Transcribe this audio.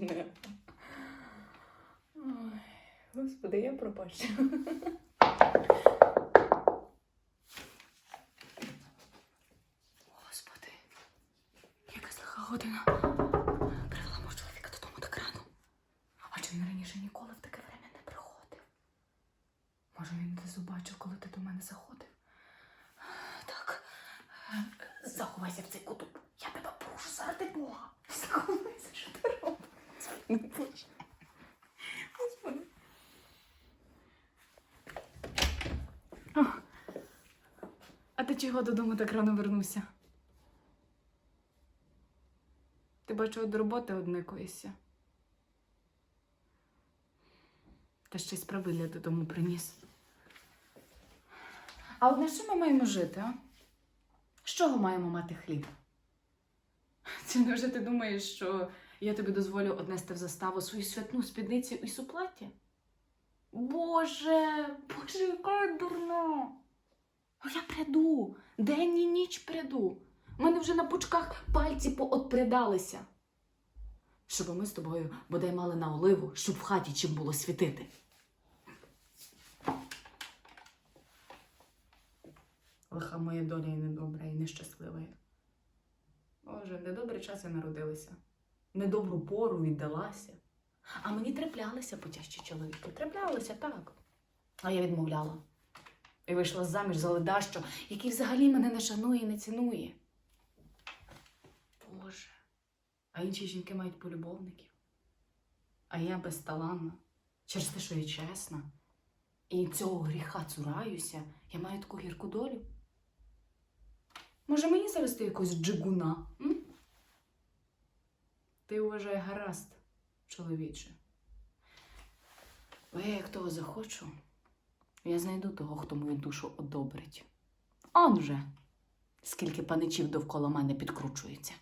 кончене. Ой, господи, я пропащу. Господи, яка лиха година. Привела мого чоловіка додому так рано. А чи він раніше ніколи в таке время не приходив? Може, він десь побачив, коли ти до мене заходив? Так, заховайся в цей куток. Я тебе прошу заради Бога. Заховайся? Не. А ти чого додому так рано вернувся? Ти бачу, до роботи одникуєшся. Та ще й справи додому приніс. А от на що ми маємо жити, а? З чого маємо мати хліб? Чи невже ти думаєш, що я тобі дозволю однести в заставу свою святну спідницю і суплаті? Боже, боже, яка я дурна! Я пряду, день і ніч пряду. У мене вже на пучках пальці поотпрядалися. Щоб ми з тобою бодай мали на оливу, щоб в хаті чим було світити. Лиха моя доля і недобра, і нещаслива. Боже, недобрий час я народилася. Недобру пору віддалася. А мені траплялися потяжчі чоловіки. Траплялися так. А я відмовляла. І вийшла заміж за ледащо, який взагалі мене не шанує і не цінує. Боже. А інші жінки мають полюбовників. А я безталанна, через те, що я чесна. І цього гріха цураюся, я маю таку гірку долю. Може, мені завести якогось джигуна? М? Ти вважай гаразд, чоловіче. Бо я як того захочу, я знайду того, хто мою душу одобрить. Он же, скільки паничів довкола мене підкручується.